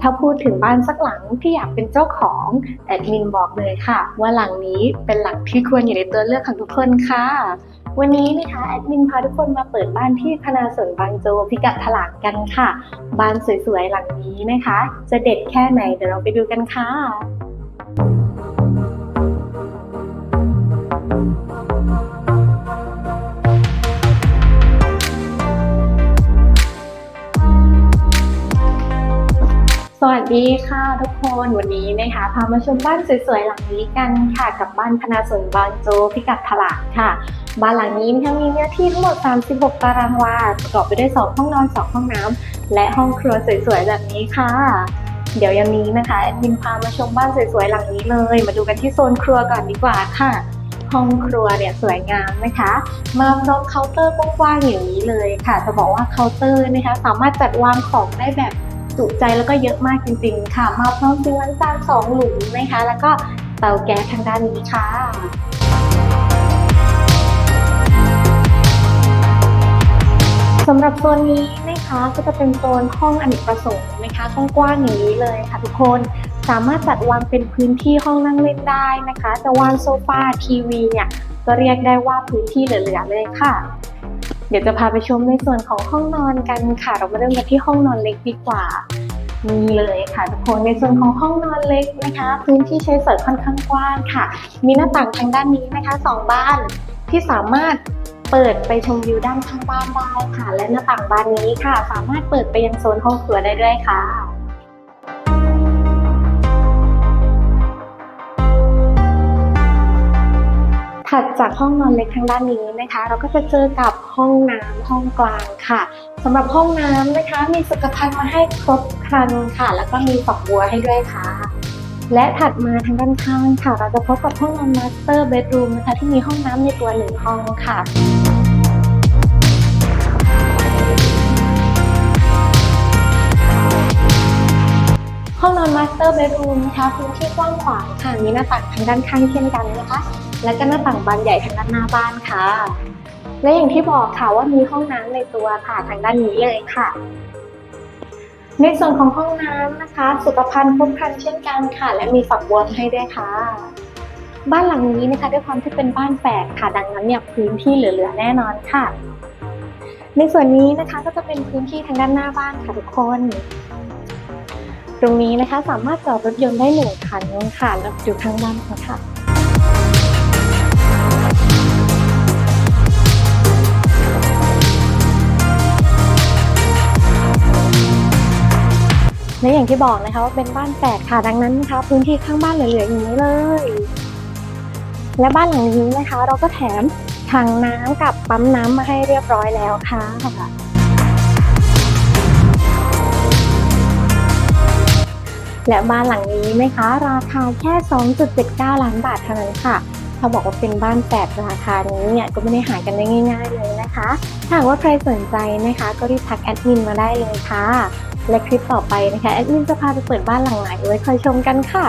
ถ้าพูดถึงบ้านสักหลังที่อยากเป็นเจ้าของแอดมินบอกเลยค่ะ ว่าหลังนี้เป็นหลังที่ควรอยู่ในตัวเลือกของทุกคนค่ะ วันนี้นะคะแอดมินพาทุกคนมาเปิดบ้านที่พนาสวนบางโจพิกัดถลางกันค่ะ บ้านสวยๆหลังนี้นะคะ จะเด็ดแค่ไหนเดี๋ยวเราไปดูกันค่ะ ดีค่ะทุกคนวันนี้นะคะพามาชมบ้านสวยๆหลังนี้กันค่ะ กับบ้านพนาสวนบางโจพิกัดถลางค่ะ บ้านหลังนี้นะคะมีเนื้อที่ทั้งหมด 36 ตารางวาประกอบไปด้วย 2 ห้องนอน 2 ห้องน้ำและห้องครัวสวยๆแบบนี้ค่ะ เดี๋ยวยังนี้นะคะแอดมินพามาชมบ้านสวยๆหลังนี้เลย มาดูกันที่โซนครัวก่อนดีกว่าค่ะห้องครัวเนี่ยสวยงามนะคะ มาพร้อมเคาน์เตอร์กว้างๆอย่างนี้เลยค่ะ จะบอกว่าเคาน์เตอร์นะคะ สามารถจัดวางของได้แบบ จุใจแล้วก็เยอะมากจริงๆ ค่ะ มาพร้อมซิงค์ล้านสองหลุมนะคะ แล้วก็เตาแก๊สทางด้านนี้ค่ะสำหรับโซนนี้นะคะก็จะเป็นโซนห้องอเนกประสงค์นะคะกว้างๆอย่างนี้เลยค่ะทุกคนสามารถจัดวางเป็นพื้นที่ห้องนั่งเล่นได้นะคะ จะวางโซฟาทีวีเนี่ยก็เรียกได้ว่าพื้นที่เหลือๆเลยค่ะ เดี๋ยวจะพาไปชมในส่วนของห้องนอนกันค่ะ เรามาเริ่มกันที่ห้องนอนเล็กดีกว่านี่เลยค่ะทุกคนในส่วนของห้องนอนเล็กนะคะ พื้นที่ใช้สอยค่อนข้างกว้างค่ะ มีหน้าต่างทางด้านนี้นะคะสองบานที่สามารถเปิดไปชมวิวด้านข้างบ้านได้ค่ะ และหน้าต่างบานนี้ค่ะ สามารถเปิดไปยังโซนห้องครัวได้ด้วยค่ะ ถัดจากห้องนอนเล็กทางด้านนี้นะคะ เราก็จะเจอกับห้องน้ำห้องกลางค่ะสำหรับห้องน้ำนะคะ มีสุขภัณฑ์มาให้ครบครันค่ะ แล้วก็มีฝักบัวให้ด้วยค่ะ และถัดมาทางด้านข้างค่ะ เราจะพบกับห้องนอนมาสเตอร์เบดรูมนะคะที่มีห้องน้ำในตัวหนึ่งห้องค่ะ ร์เบดรูมนะคะพื้นที่กว้างขวางค่ะมีหน้าต่างทางด้านข้างเช่นกันนะคะ และก็หน้าต่างบานใหญ่ทางด้านหน้าบ้านค่ะ และอย่างที่บอกค่ะว่ามีห้องน้ำในตัวค่ะทางด้านนี้เลยค่ะ ในส่วนของห้องน้ำนะคะ สุขภัณฑ์ครบครันเช่นกันค่ะ และมีฝักบัวให้ด้วยค่ะ บ้านหลังนี้นะคะด้วยความที่เป็นบ้านแฝดค่ะ ดังนั้นเนี่ยพื้นที่เหลือๆแน่นอนค่ะ ในส่วนนี้นะคะก็จะเป็นพื้นที่ทางด้านหน้าบ้านค่ะทุกคน ตรงนี้นะคะสามารถจอดรถยนต์ได้หนึ่งคันค่ะแล้วอยู่ข้างบ้านค่ะและอย่างที่บอกนะคะว่าเป็นบ้านแฝดค่ะดังนั้นนะคะ พื้นที่ข้างบ้านเหลือๆอย่างนี้เลย และบ้านหลังนี้นะคะ เราก็แถมถังน้ำกับปั๊มน้ำมาให้เรียบร้อยแล้วค่ะ และบ้านหลังนี้นะคะ ราคาแค่ 2.79 ล้านบาทเท่านั้นค่ะ ถ้าบอกว่าเป็นบ้านแฝดราคานี้เนี่ยก็ไม่ได้หากันได้ง่าย ๆ เลยนะคะถ้าหากว่าใครสนใจนะคะ ก็รีบทักแอดมินมาได้เลยค่ะ และคลิปต่อไปนะคะแอดมินจะพาไปเปิดบ้านหลังไหนไว้คอยชมกันค่ะ